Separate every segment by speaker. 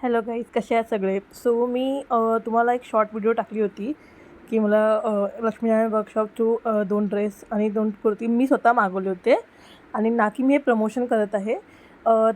Speaker 1: Hello guys कसे आहेत सगळे? सो मी तुम्हाला एक शॉर्ट व्हिडिओ टाकली होती की मला लक्ष्मीनारायण वर्कशॉप टू दोन ड्रेस आणि दोन कुर्ती मी स्वतः मागवले होते आणि ना की मी हे प्रमोशन करत आहे.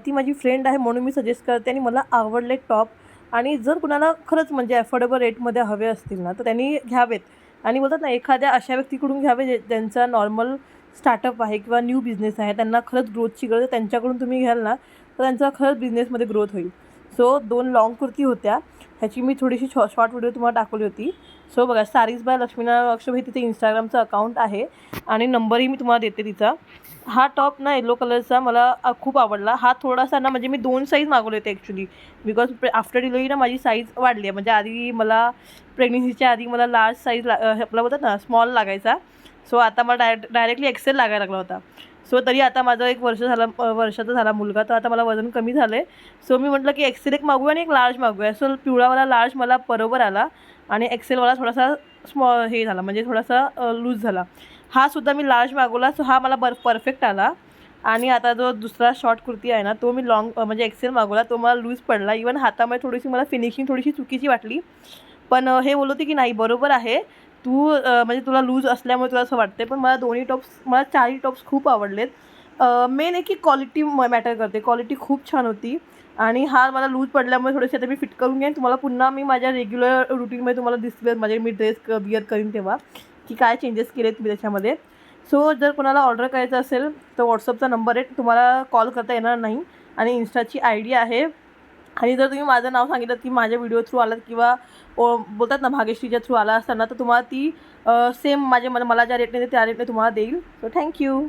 Speaker 1: ती माझी फ्रेंड आहे म्हणून मी सजेस्ट करते आणि मला आवडले टॉप आणि जर कुणाला खरंच म्हणजे अफोर्डेबल रेटमध्ये हवे असतील ना तर त्यांनी घ्यावेत. आणि बोलतात ना एखाद्या अशा व्यक्तीकडून घ्यावे जे ज्यांचा नॉर्मल स्टार्टअप आहे किंवा न्यू बिझनेस आहे त्यांना खरंच ग्रोथची गरज त्यांच्याकडून तुम्ही घ्याल ना तर त्यांचा खरंच बिझनेसमध्ये ग्रोथ होईल. सो दोन लाँग कुर्ती होत्या ह्याची मी थोडीशी शॉ शॉर्ट व्हिडिओ तुम्हाला दाखवली होती. सो बघा सारीज बाय लक्ष्मीनारायण वर्कशॉप हे तिथे इंस्टाग्रामचं अकाउंट आहे आणि नंबरही मी तुम्हाला देते तिचा. हा टॉप ना येलो कलरचा मला खूप आवडला. हा थोडासा ना म्हणजे मी दोन साईज मागवले होते ॲक्च्युली बिकॉज आफ्टर डिलिव्हरी ना माझी साईज वाढली आहे. म्हणजे आधी मला प्रेग्नन्सीच्या आधी मला लार्ज साईज ला आपला होता ना स्मॉल लागायचा. सो आता मला डायरेक्ट डायरेक्टली एक्सेल लागायला लागला होता. सो तरी आता माझं एक वर्ष झाला वर्षाचा झाला मुलगा. तर आता मला वजन कमी झालं आहे सो मी म्हटलं की एक्सेल एक मागूया आणि एक लार्ज मागूया. सो पिवळावाला लार्ज मला बरोबर आला. आणि एक्सेलवाला थोडासा स्मॉ हे झाला म्हणजे थोडासा लूज झाला. हा सुद्धा मी लार्ज मागवला सो हा मला बर परफेक्ट आला. आणि आता जो दुसरा शॉर्ट कुर्ती आहे ना तो मी लॉंग म्हणजे एक्सेल मागवला तो मला लूज पडला. इवन हातामध्ये थोडीशी मला फिनिशिंग थोडीशी चुकीची वाटली. पण हे बोलत होते की नाही बरोबर आहे. तू म्हणजे तुला लूज असल्यामुळे तुला असं वाटते पण मला दोन्ही टॉप्स मला चारही टॉप्स खूप आवडलेत. मेन आहे की क्वालिटी मॅटर करते. क्वालिटी खूप छान होती. आणि हा मला लूज पडल्यामुळे थोडेसे आता मी फिट करून घेईन. तुम्हाला पुन्हा मी माझ्या रेग्युलर रुटीनमध्ये तुम्हाला दिसले म्हणजे माझे मी ड्रेस बिअर करीन तेव्हा की काय चेंजेस केलेत मी त्याच्यामध्ये. सो जर कोणाला ऑर्डर करायचं असेल तर व्हॉट्सअपचा नंबर आहे. तुम्हाला कॉल करता येणार नाही. आणि इन्स्टाची आय डी आहे. आणि जर तुम्ही माझं नाव सांगितलं की माझ्या व्हिडिओ थ्रू आलात किंवा ओ बोलतात ना भाग्यश्रीच्या थ्रू आला असताना तर तुम्हाला ती सेम माझे मला मला ज्या रेटने त्या रेटने तुम्हाला देईल. So thank you